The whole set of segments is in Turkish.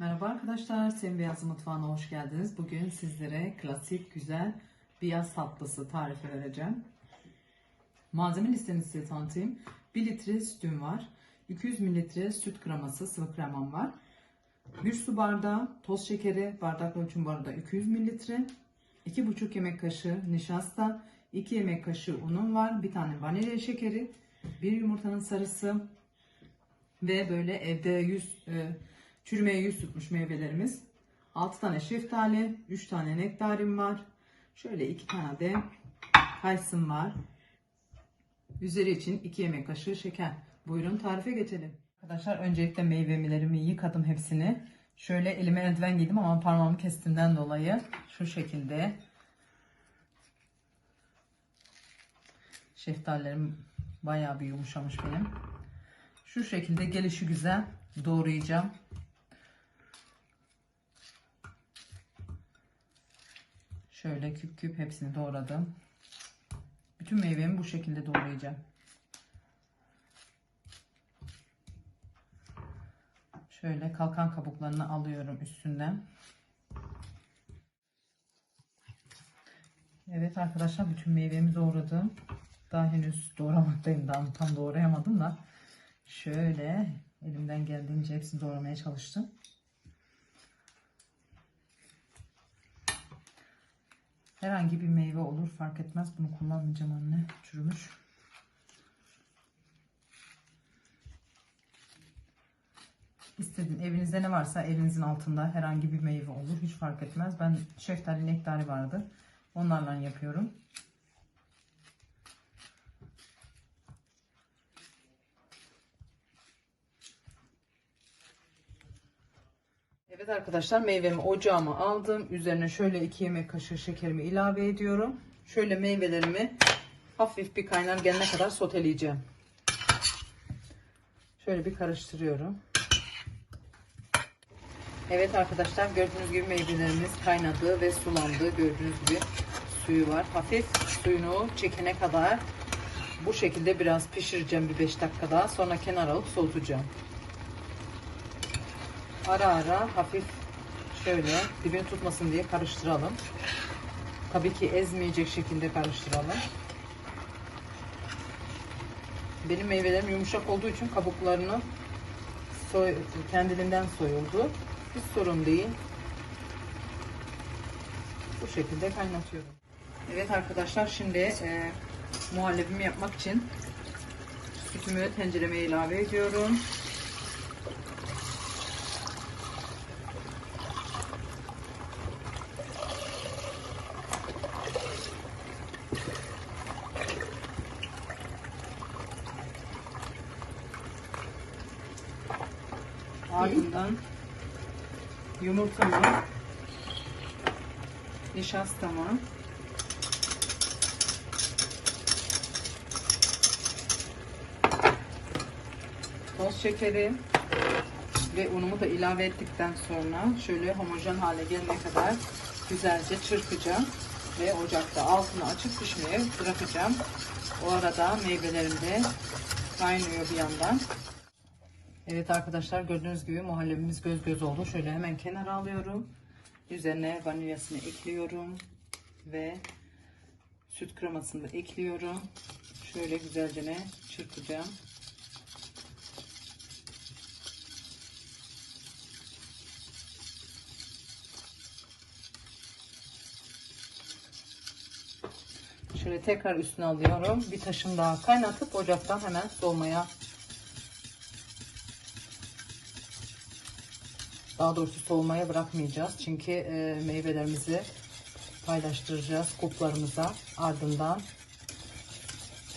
Merhaba arkadaşlar, Sevim Beyaz Mutfağı'na hoş geldiniz. Bugün sizlere klasik, güzel bir yaz tatlısı tarifi vereceğim. Malzeme listeni size tanıtayım. 1 litre sütüm var. 200 mililitre süt kreması, sıvı kremam var. 1 su bardağı toz şekeri, bardak ölçüm arada 200 mililitre. 2,5 yemek kaşığı nişasta, 2 yemek kaşığı unum var. Bir tane vanilya şekeri, bir yumurtanın sarısı, ve böyle evde yüz e, çürümeye yüz tutmuş meyvelerimiz. 6 tane şeftali, 3 tane nektarim var. Şöyle 2 tane de kayısım var. Üzeri için 2 yemek kaşığı şeker. Buyurun tarife geçelim. Arkadaşlar öncelikle meyvelerimi yıkadım hepsini. Şöyle elime eldiven giydim ama parmağımı kestiğimden dolayı şu şekilde şeftalilerim bayağı bir yumuşamış benim. Şu şekilde gelişi güzel doğrayacağım. Şöyle küp küp hepsini doğradım. Bütün meyvemi bu şekilde doğrayacağım. Şöyle kalkan kabuklarını alıyorum üstünden. Evet arkadaşlar bütün meyvemi doğradım. Daha henüz doğramaktayım. Daha tam doğrayamadım da. Şöyle elimden geldiğince hepsini doğramaya çalıştım. Herhangi bir meyve olur fark etmez. Bunu kullanmayacağım anne. Çürümüş. İstediğin evinizde ne varsa evinizin altında herhangi bir meyve olur. Hiç fark etmez. Ben şeftali nektari vardı. Onlarla yapıyorum. Evet arkadaşlar meyvemi ocağıma aldım. Üzerine şöyle 2 yemek kaşığı şekerimi ilave ediyorum. Şöyle meyvelerimi hafif bir kaynar gelene kadar soteleyeceğim. Şöyle bir karıştırıyorum. Evet arkadaşlar gördüğünüz gibi meyvelerimiz kaynadı ve sulandı. Gördüğünüz gibi suyu var. Hafif suyunu çekene kadar bu şekilde biraz pişireceğim bir 5 dakika daha. Sonra kenara alıp soğutacağım ara ara hafif şöyle dibini tutmasın diye karıştıralım. Tabii ki ezmeyecek şekilde karıştıralım. Benim meyvelerim yumuşak olduğu için kabuklarını soy, kendiliğinden soyuldu. Hiç sorun değil. Bu şekilde kaynatıyorum. Evet arkadaşlar şimdi e, muhallebimi yapmak için sütümü tencereme ilave ediyorum. Ardından yumurtamı, nişastamı, toz şekeri ve unumu da ilave ettikten sonra şöyle homojen hale gelene kadar güzelce çırpacağım ve ocakta altını açıp pişmeye bırakacağım. O arada meyvelerim de kaynıyor bir yandan. Evet arkadaşlar gördüğünüz gibi muhallebimiz göz göz oldu. Şöyle hemen kenara alıyorum. Üzerine vanilyasını ekliyorum. Ve süt kremasını da ekliyorum. Şöyle güzelce çırpacağım. Şöyle tekrar üstüne alıyorum. Bir taşım daha kaynatıp ocaktan hemen soğumaya Daha doğrusu soğumaya bırakmayacağız. Çünkü e, meyvelerimizi paylaştıracağız kuplarımıza. Ardından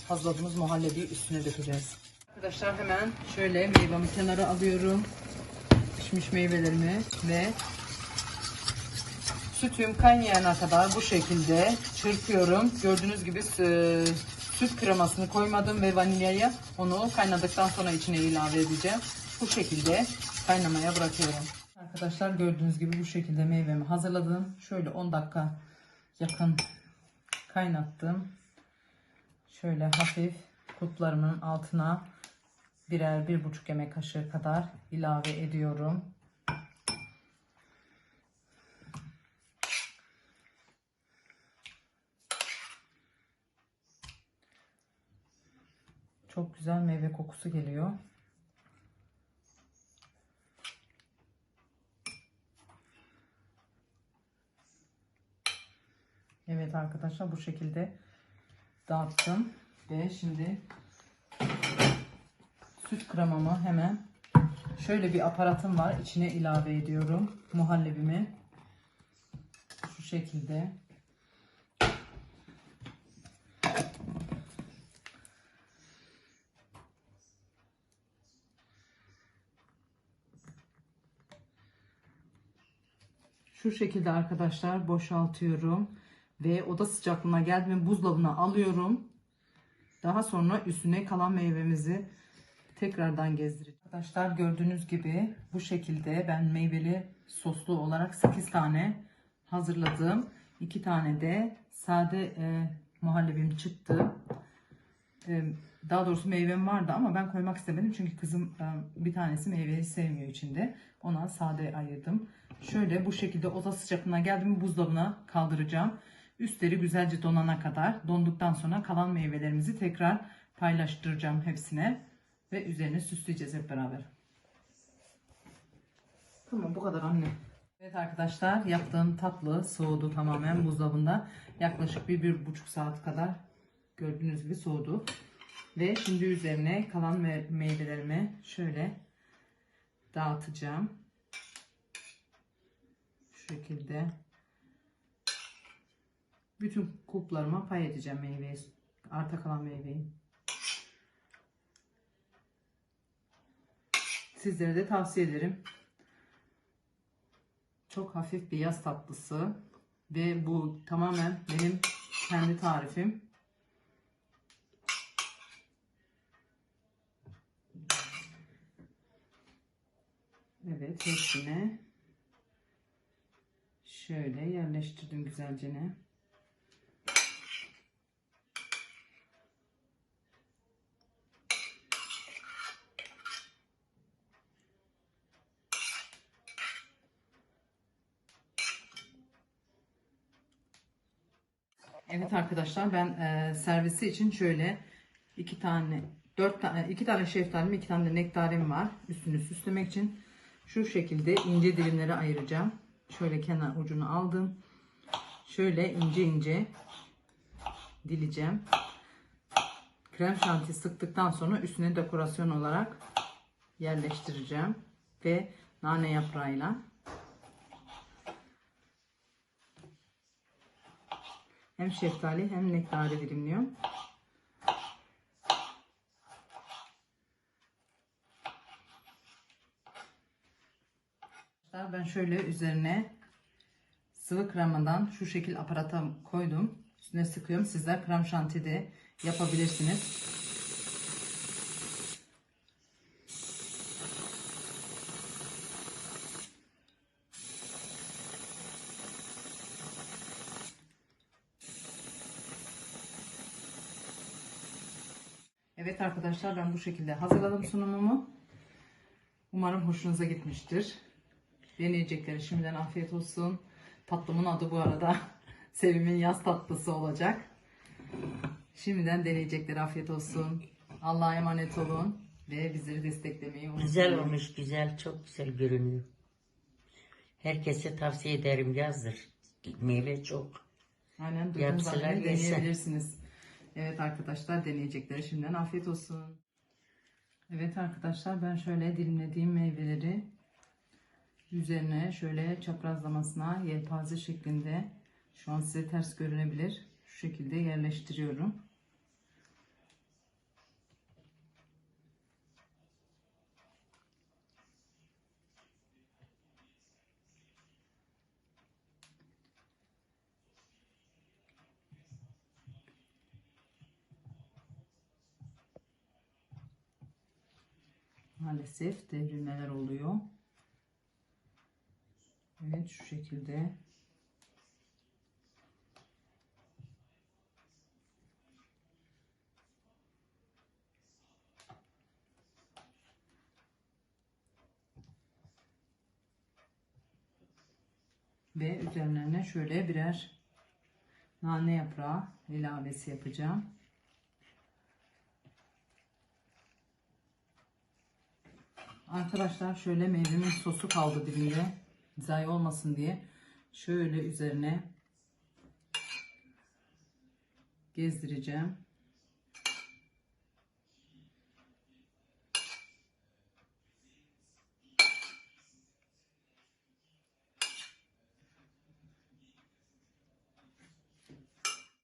hazırladığımız muhallebiyi üstüne dökeceğiz. Arkadaşlar hemen şöyle meyvemi kenara alıyorum. Pişmiş meyvelerimi ve sütüm kaynayana kadar bu şekilde çırpıyorum. Gördüğünüz gibi e, süt kremasını koymadım ve vanilyayı onu kaynadıktan sonra içine ilave edeceğim. Bu şekilde kaynamaya bırakıyorum arkadaşlar gördüğünüz gibi bu şekilde meyvemi hazırladım. Şöyle 10 dakika yakın kaynattım. Şöyle hafif kutlarımın altına birer bir buçuk yemek kaşığı kadar ilave ediyorum. Çok güzel meyve kokusu geliyor. Evet arkadaşlar bu şekilde dağıttım. Ve şimdi süt kremamı hemen şöyle bir aparatım var. İçine ilave ediyorum muhallebimi. Şu şekilde. Şu şekilde arkadaşlar boşaltıyorum ve oda sıcaklığına geldiğinde buzdolabına alıyorum. Daha sonra üstüne kalan meyvemizi tekrardan gezdireceğim. Arkadaşlar gördüğünüz gibi bu şekilde ben meyveli soslu olarak 8 tane hazırladım. 2 tane de sade e, muhallebim çıktı. E, daha doğrusu meyvem vardı ama ben koymak istemedim çünkü kızım e, bir tanesi meyveyi sevmiyor içinde. Ona sade ayırdım. Şöyle bu şekilde oda sıcaklığına geldiğimi buzdolabına kaldıracağım. Üstleri güzelce donana kadar donduktan sonra kalan meyvelerimizi tekrar paylaştıracağım hepsine ve üzerine süsleyeceğiz hep beraber. Tamam bu kadar anne. Evet arkadaşlar yaptığım tatlı soğudu tamamen buzdolabında. Yaklaşık bir, bir buçuk saat kadar gördüğünüz gibi soğudu. Ve şimdi üzerine kalan me- meyvelerimi şöyle dağıtacağım. Şu şekilde. Bütün kulplarıma pay edeceğim meyveyi. Arta kalan meyveyi. Sizlere de tavsiye ederim. Çok hafif bir yaz tatlısı. Ve bu tamamen benim kendi tarifim. Evet hepsine şöyle yerleştirdim güzelce ne. Evet arkadaşlar ben e, servisi için şöyle iki tane dört tane iki tane şeftalim iki tane de nektarim var üstünü süslemek için şu şekilde ince dilimlere ayıracağım. Şöyle kenar ucunu aldım. Şöyle ince ince dileceğim. Krem şanti sıktıktan sonra üstüne dekorasyon olarak yerleştireceğim ve nane yaprağıyla hem şeftali hem nektarı dilimliyorum. Ben şöyle üzerine sıvı kremadan şu şekil aparata koydum. Üstüne sıkıyorum. Sizler krem şanti de yapabilirsiniz. Evet arkadaşlar ben bu şekilde hazırladım sunumumu. Umarım hoşunuza gitmiştir. Deneyecekleri şimdiden afiyet olsun. Tatlımın adı bu arada Sevim'in yaz tatlısı olacak. Şimdiden deneyecekleri afiyet olsun. Allah'a emanet olun ve bizleri desteklemeyi unutmayın. Güzel olmuş, güzel, çok güzel görünüyor. Herkese tavsiye ederim yazdır. Meyve çok. Aynen gibi yese. deneyebilirsiniz. Evet arkadaşlar deneyecekleri şimdiden afiyet olsun. Evet arkadaşlar ben şöyle dilimlediğim meyveleri üzerine şöyle çaprazlamasına yelpaze şeklinde şu an size ters görünebilir. Şu şekilde yerleştiriyorum. Maalesef devrilmeler oluyor. Evet şu şekilde. Ve üzerlerine şöyle birer nane yaprağı ilavesi yapacağım. Arkadaşlar şöyle meyvemin sosu kaldı dibinde. Zayi olmasın diye. Şöyle üzerine gezdireceğim.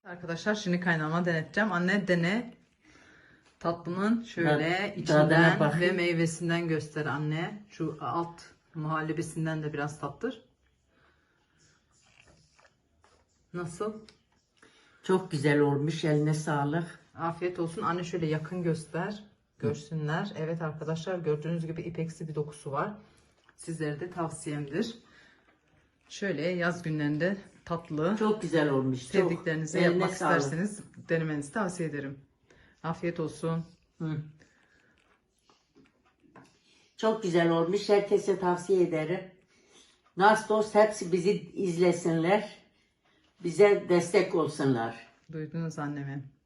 Arkadaşlar şimdi kaynama deneteceğim. Anne dene. Tatlının şöyle Ben içinden ve meyvesinden göster anne. Şu alt muhallebisinden de biraz tattır. Nasıl? Çok güzel olmuş. Eline sağlık. Afiyet olsun. Anne şöyle yakın göster. Görsünler. Evet arkadaşlar gördüğünüz gibi ipeksi bir dokusu var. Sizlere de tavsiyemdir. Şöyle yaz günlerinde tatlı Çok güzel olmuş. Çok. sevdiklerinize Eline yapmak sağlık. isterseniz denemenizi tavsiye ederim. Afiyet olsun. Hı. Çok güzel olmuş. Herkese tavsiye ederim. Nas dost hepsi bizi izlesinler. Bize destek olsunlar. Duydunuz annemi.